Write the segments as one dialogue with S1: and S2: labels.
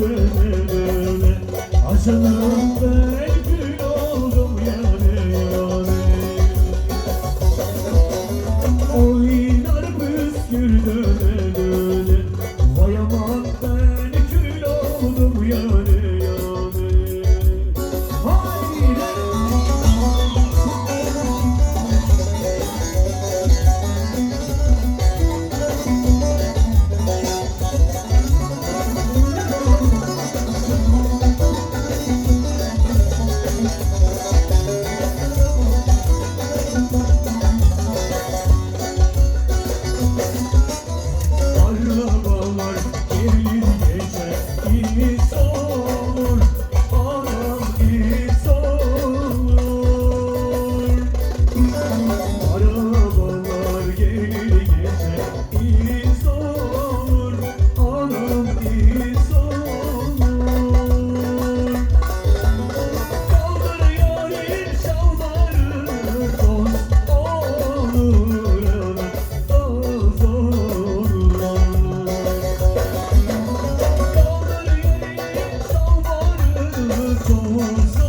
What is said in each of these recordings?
S1: böyle ben gün oldum yani yani Oynar püskür döne döne Vay 哭。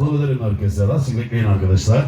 S1: Bunu
S2: öderim herkese. Lastik bekleyin arkadaşlar.